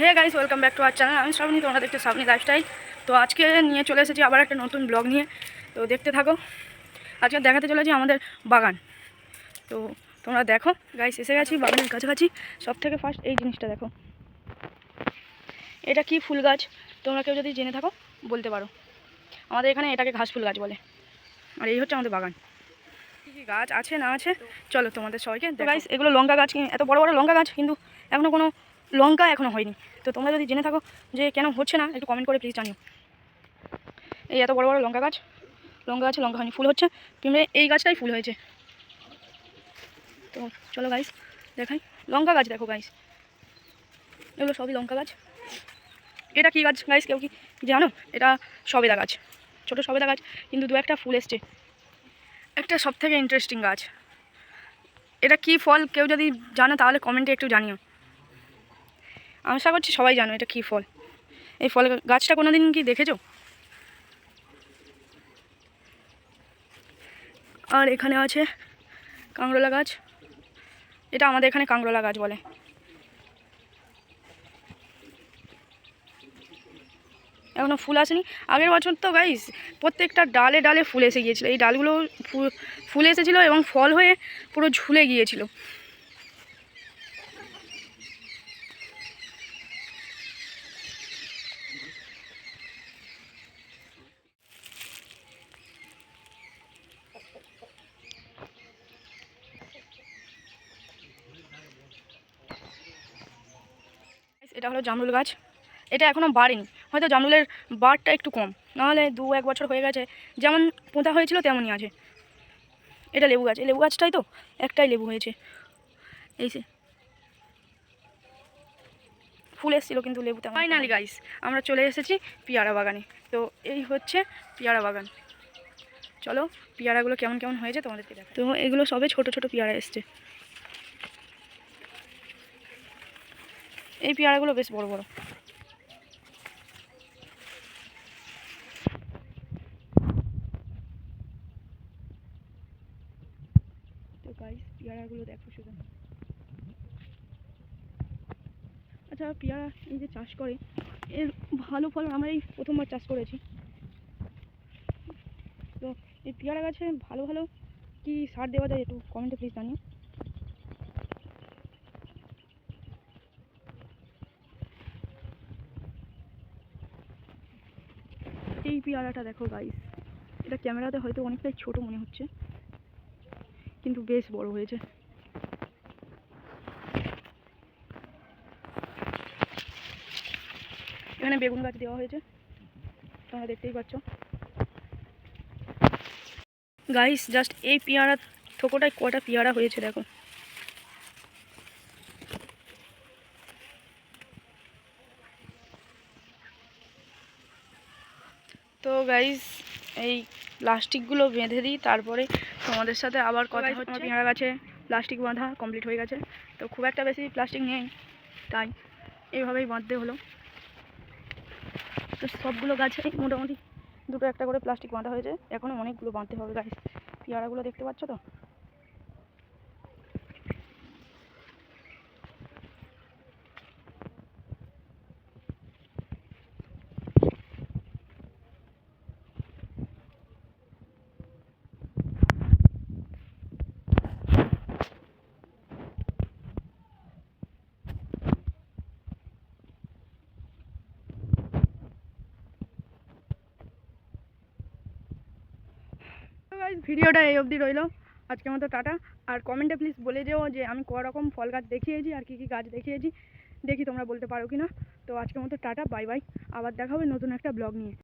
Hey guys welcome back to our channel আমি শ্রাবণী তোমরা দেখতে শ্রাবণী লাইফস্টাইল তো আজকে নিয়ে চলে এসেছি আবার একটা নতুন ব্লগ নিয়ে। তো দেখতে থাকো। আজকে দেখাতে চলেছি আমাদের বাগান। তো তোমরা দেখো। গাইস এসে গেছি বাগানের কাছাকাছি। সব থেকে ফার্স্ট এই জিনিসটা দেখো। এটা কি ফুল গাছ? তোমরা কেউ যদি জেনে থাকো বলতে পারো। আমাদের এখানে এটাকে ঘাস ফুল গাছ বলে। আর এই হচ্ছে আমাদের বাগান। কী কী গাছ আছে না আছে? চলো তোমাদের সবাইকে গাইস এগুলো লঙ্কা গাছ এত বড় বড় লঙ্কা গাছ কিন্তু এখনও কোনো লঙ্কা এখনও হয়নি। তো তোমরা যদি জেনে থাকো যে কেন হচ্ছে না, একটু কমেন্ট করে প্লিজ জানিও। এই এত বড় বড় লঙ্কা গাছ, লঙ্কা গাছে লঙ্কা হয়নি, ফুল হচ্ছে। পিমড়ে এই গাছটাই ফুল হয়েছে। তো চলো গাইস দেখাই। লঙ্কা গাছ দেখো গাইস এগুলো সবই লঙ্কা গাছ। এটা কি গাছ গাইস কেউ কি জানো? এটা সবেদা গাছ। ছোটো সবেদা গাছ, কিন্তু দু একটা ফুল এসছে। একটা সব থেকে ইন্টারেস্টিং গাছ। এটা কি ফল, কেউ যদি জানো তাহলে কমেন্টে একটু জানিও। আশা করছি সবাই জানো এটা কী ফল। এই ফল গাছটা কোনো দিন কি দেখেছ? আর এখানে আছে কাঁকরোলা গাছ। এটা আমাদের এখানে কাঁকরোলা গাছ বলে। এখনও ফুল আসেনি। আগের বছর তো গাইস প্রত্যেকটা ডালে ডালে ফুল এসে গিয়েছিল। এই ডালগুলো ফুল এসেছিল এবং ফল হয়ে পুরো ঝুলে গিয়েছিল। এটা হলো জামরুল গাছ। এটা এখনও বাড়েনি। হয়তো জামরুলের বারটা একটু কম। নাহলে দু এক বছর হয়ে গেছে। যেমন পোঁতা হয়েছিল তেমনই আছে। এটা লেবু গাছ। এই লেবু গাছটাই তো? একটাই লেবু হয়েছে। এই যে। ফুল এসেছিল কিন্তু লেবু তেমন ফাইনালি গাইস আমরা চলে এসেছি পিয়ারা বাগানে। তো এই হচ্ছে পিয়ারা বাগান। চলো পিয়ারাগুলো কেমন কেমন হয়েছে তোমাদেরকে দেখো তো এগুলো সবে ছোট ছোট পিয়ারা এসছে। এই পেয়ারাগুলো বেশ বড় বড়। তো গাইস পেয়ারাগুলো দেখো শুধু। আচ্ছা পেয়ারা এই যে চাষ করে, এর ভালো ফলন আমরা এই প্রথমবার চাষ করেছি। তো এই পেয়ারা গাছে ভালো ভালো কি সার দেওয়া যায় একটু কমেন্টে প্লিজ জানিও। এই পেয়ারাটা দেখো গাইস এটা ক্যামেরাতে হয়তো অনেকটাই ছোট মনে হচ্ছে, কিন্তু বেশ বড় হয়েছে। এখানে বেগুন গাছ দেওয়া হয়েছে, তোমরা দেখতেই পাচ্ছ। গাইস জাস্ট এই পেয়ারা থোকোটায় কটা পেয়ারা হয়েছে, দেখো। তো গাইজ এই প্লাস্টিকগুলো বেঁধে দিই তারপরে তোমাদের সাথে আবার কথা হচ্ছে। আমার পেয়ারা গাছে প্লাস্টিক বাঁধা কমপ্লিট হয়ে গেছে। তো খুব একটা বেশি প্লাস্টিক নেই তাই এইভাবেই বাঁধতে হলো। তো সবগুলো গাছে মোটামুটি দুটো একটা করে প্লাস্টিক বাঁধা হয়েছে। এখনও অনেকগুলো বাঁধতে হবে গাছ পেয়ারাগুলো দেখতে পাচ্ছ তো গাইজ ভিডিওটা এই অবধি রইল। আজকের মতো টাটা। আর কমেন্টে প্লিজ বলে যেও যে আমি ক রকম ফল গাছ দেখিয়েছি আর কি কি গাছ দেখিয়েছি। দেখি তোমরা বলতে পারো কি না তো আজকের মতো টাটা বাই বাই আবার দেখা হবে নতুন একটা ব্লগ নিয়ে।